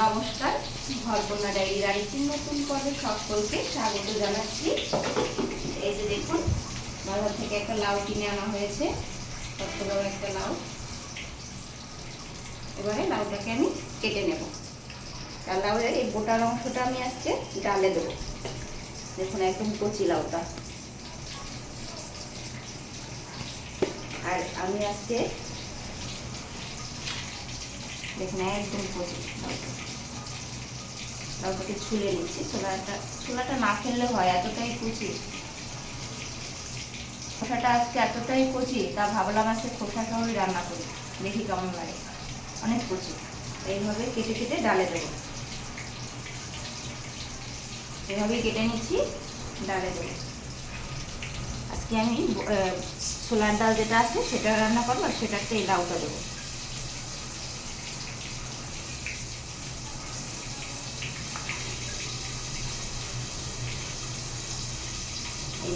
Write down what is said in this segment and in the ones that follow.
নমস্কার ঘরকন্যা ডায়েরি রাইচিন নতুন পর্বে সকলকে স্বাগত জানাচ্ছি। এই যে দেখুন, বাজার থেকে একটা লাউ কিনে আনা হয়েছে কত বড় একটা লাউ। এবারে লাউটাকে আমি কেটে নেব। আর লাউয়ের এই গোটার অংশটা আমি আজকে ডালে দেবো। দেখুন, একদম কচি লাউটা। আর আমি আজকে, দেখুন, একদম কচি লাউটা। লাউটাকে ছুলে নিচ্ছি। ছোলাটা ছোলাটা না ফেললে হয়, এতটাই কচি। খোসাটা আজকে এতটাই কচি, তা ভাবলাম আজকে খোসা সহই রান্না করি। দেখি কেমন লাগে। অনেক কচি। এইভাবে কেটে কেটে ডালে দেবো। এভাবে কেটে নিচ্ছি, ডালে দেবো। আজকে আমি ছোলার ডাল যেটা আছে সেটা রান্না করব, আর সেটাতে এই লাউটা দেবো।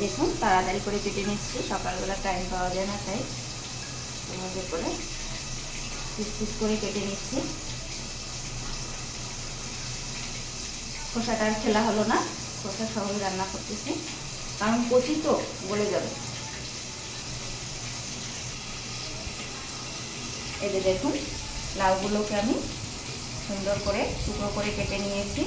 দেখুন, তাড়াতাড়ি করে কেটে নিচ্ছি, সকালবেলা টাইম পাওয়া যায় না তাই। এভাবে করে পিস পিস করে কেটে নিচ্ছি। খোসাটা আর খেলা হলো না, খোসা সহই রান্না করতেছি। কারণ কচি তো, গলে যাবে। যে দেখুন, লাউগুলোকে আমি সুন্দর করে টুকরো করে কেটে নিয়েছি।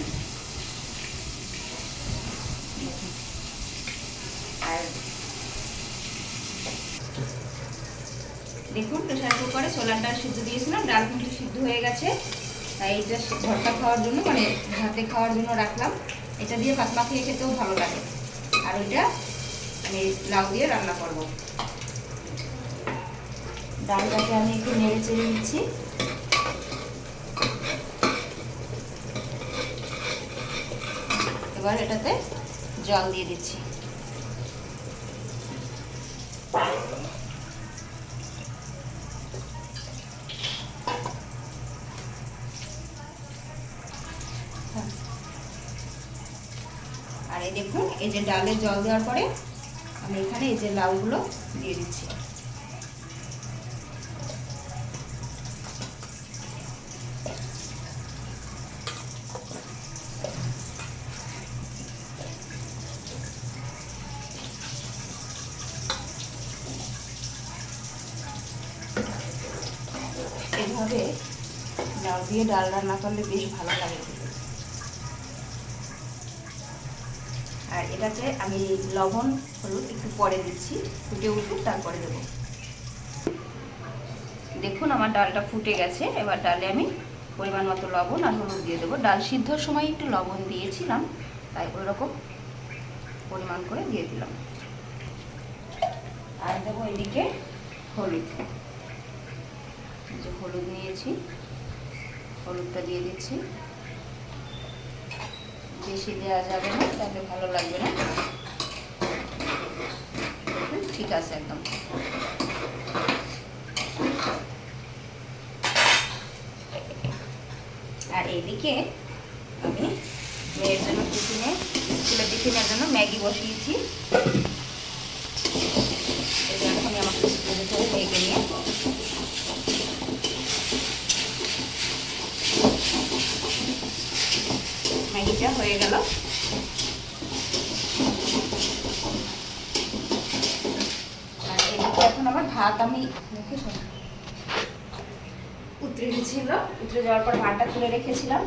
দেখুন প্রেশার কুকারে ছোলার ডাল সিদ্ধ দিয়েছিলাম, ডাল কিন্তু সিদ্ধ হয়ে গেছে। তাই এটা ভর্তা খাওয়ার জন্য মানে ভাতে খাওয়ার জন্য রাখলাম। এটা দিয়ে ভাত মাখিয়ে খেতেও ভালো লাগে। আর ওইটা আমি লাউ দিয়ে রান্না করব। ডালটাকে আমি একটু নেড়ে চেড়ে নিচ্ছি। এবার এটাতে জল দিয়ে দিচ্ছি আর এই যে ডালে জল দেওয়ার পরে আমি এখানে এই যে লাউগুলো দিয়ে দিচ্ছি। এভাবে লাউ দিয়ে ডাল রান্না করলে বেশ ভালো লাগে খেতে। আর এটাতে আমি লবণ, হলুদ একটু পরে দিচ্ছি, ফুটে উঠুক, তারপরে দেবো। দেখুন আমার ডালটা ফুটে গেছে, এবার ডালে আমি পরিমাণ মতো লবণ আর হলুদ দিয়ে দেবো। ডাল সিদ্ধর সময় একটু লবণ দিয়েছিলাম, তাই ওই রকম পরিমাণ করে দিয়ে দিলাম। আর দেবো এদিকে হলুদ। যে হলুদ নিয়েছি, হলুদটা দিয়ে দিচ্ছি। বেশি দেওয়া যাবে না, তাহলে ভালো লাগবে না। ঠিক আছে একদম। আর এদিকে আমি মেয়ের জন্য টিফিনে, স্কুলের টিফিনের জন্য ম্যাগি বসিয়েছি এই জন্য আমি আমাকে স্কুলে যেতে হবে মেয়েকে নিয়ে ম্যাগিটা হয়ে গেল। এখন আমার ভাত আমি শোনো। উতরে গেছিল উতরে যাওয়ার পর ভাতটা তুলে রেখেছিলাম।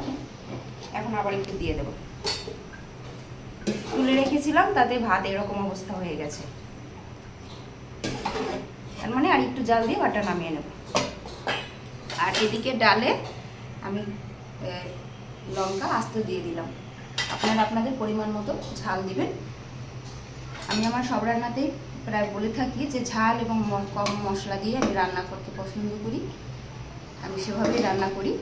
এখন আবার একটু দিয়ে দেবো। তুলে রেখেছিলাম, তাতে ভাত এরকম অবস্থা হয়ে গেছে। তার মানে আর একটু জাল দিয়ে ভাতটা নামিয়ে নেব। আর এদিকে ডালে আমি লঙ্কা আস্ত দিয়ে দিলাম। আপনারা আপনাদের পরিমাণ মতো ঝাল দিবেন। আমি আমার সব রান্নাতেই প্রায় বলে থাকি যে ঝাল এবং কম মশলা দিয়ে আমি রান্না করতে পছন্দ করি। আমি সেভাবেই রান্না করি।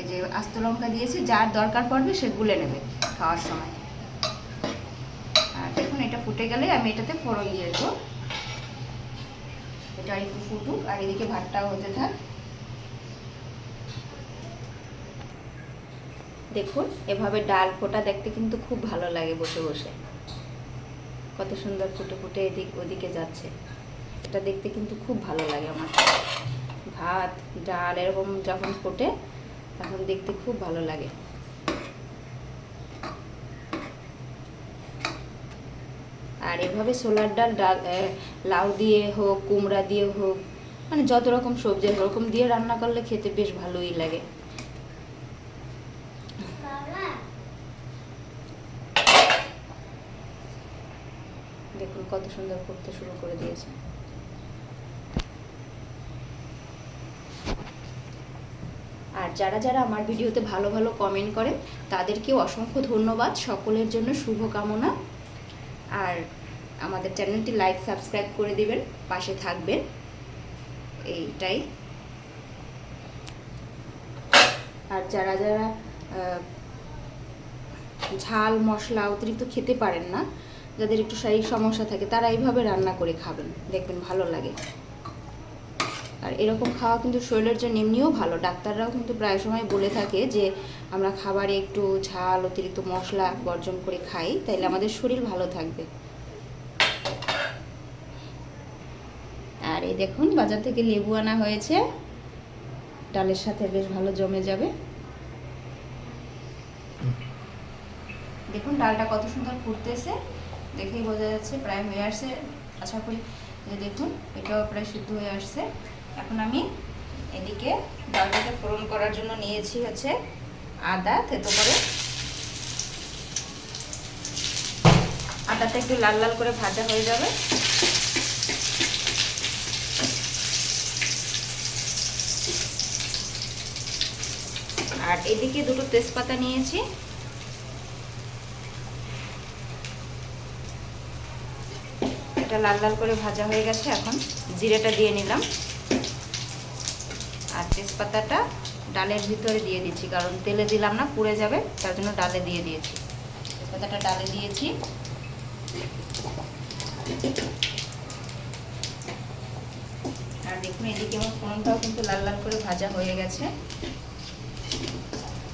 এই যে আস্ত লঙ্কা দিয়েছি, যার দরকার পড়বে সে গুলে নেবে খাওয়ার সময়। আর দেখুন, এটা ফুটে গেলে আমি এটাতে ফোড়ন দিয়ে দেবো। এটা একটু ফুটুক আর এদিকে ভাতটাও হতে থাক। দেখুন, এভাবে ডাল ফোটা দেখতে কিন্তু খুব ভালো লাগে বসে বসে। কত সুন্দর ফুটে ফুটে এদিক ওদিকে যাচ্ছে। এটা দেখতে কিন্তু খুব ভালো লাগে আমার। ভাত, ডাল এরকম যখন ফোটে, তখন দেখতে খুব ভালো লাগে। আর এভাবে সোলার ডাল ডাল লাউ দিয়ে হোক, কুমড়া দিয়ে হোক মানে যত রকম সবজি ওরকম দিয়ে রান্না করলে খেতে বেশ ভালোই লাগে দেখুন কত সুন্দর করতে শুরু করে দিয়েছে। আর যারা যারা আমার ভিডিওতে ভালো ভালো কমেন্ট করেন, তাদেরকেও অসংখ্য ধন্যবাদ। সকলের জন্য শুভ কামনা আর আমাদের চ্যানেলটি লাইক সাবস্ক্রাইব করে দিবেন, পাশে থাকবেন। এইটাই। আর যারা যারা ঝাল, মশলা অতিরিক্ত খেতে পারেন না যাদের একটু শারীরিক সমস্যা থাকে, তারা এইভাবে রান্না করে খাবেন। দেখবেন ভালো লাগে। আর এরকম খাওয়া কিন্তু শরীরের জন্য এমনিও ভালো। ডাক্তাররাও কিন্তু প্রায় সময় বলে থাকে যে, আমরা খাবারে একটু ঝাল, অতিরিক্ত মশলা বর্জন করে খাই, তাইলে আমাদের শরীর ভালো থাকবে। আর এই দেখুন, বাজার থেকে লেবু আনা হয়েছে। ডালের সাথে বেশ ভালো জমে যাবে। দেখুন, ডালটা কত সুন্দর ফুটতেছে। দেখেই বোঝা যাচ্ছে, প্রায় হয়ে আসছে। আশা করি যে দেখুন, এটাও প্রায় সিদ্ধ হয়ে আসছে। এখন আমি এদিকে ডালটাকে ফোড়ন করার জন্য নিয়েছি হচ্ছে আদা, থেতো করে। আদাটা একটু লাল লাল করে ভাজা হয়ে যাবে। আর এদিকে দুটো তেজপাতা নিয়েছি। এটা লাল লাল করে ভাজা হয়ে গেছে, এখন জিরেটা দিয়ে নিলাম। আর তেজপাতাটা ডালের ভিতরে দিয়ে দিচ্ছি, কারণ তেলে দিলাম না, পুড়ে যাবে, তার জন্য ডালে দিয়ে দিয়েছি। তেজপাতাটা ডালে দিয়েছি। আর দেখুন, এদিকে আমার ফোড়নটাও কিন্তু লাল লাল করে ভাজা হয়ে গেছে।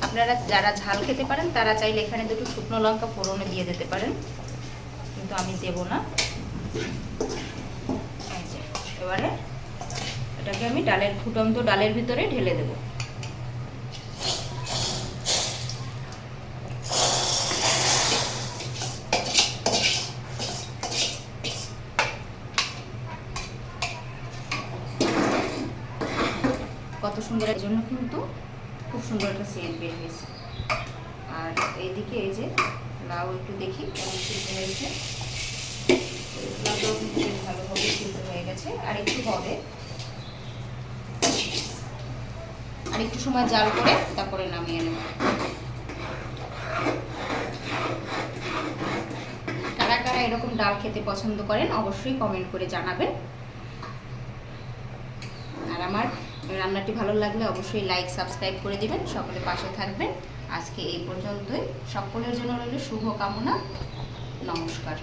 আপনারা যারা ঝাল খেতে পারেন, তারা চাইলে এখানে দুটো শুকনো লঙ্কা ফোড়নে দিয়ে দিতে পারেন। কিন্তু আমি দেব না। এবারে এটাকে আমি ডালের ফুটন্ত ডালের ভিতরে ঢেলে দেব। কত সুন্দর জন্য কিন্তু খুব সুন্দর একটা সেন্ট বের হয়েছে। আর এইদিকে এই যে, লাউ একটু দেখি, কেমন সিদ্ধ হয়েছে লাউটাও কিন্তু বেশ ভালোভাবে সিদ্ধ হয়ে গেছে আর একটু হবে আর একটু সময় জাল করে তারপরে নামিয়ে নেব। কারা কারা এরকম ডাল খেতে পছন্দ করেন অবশ্যই কমেন্ট করে জানাবেন। আর আমার রান্নাটি ভালো লাগলে অবশ্যই লাইক সাবস্ক্রাইব করে দিবেন, সকলে পাশে থাকবেন। আজকে এই পর্যন্তই। সকলের জন্য রইল শুভ কামনা নমস্কার।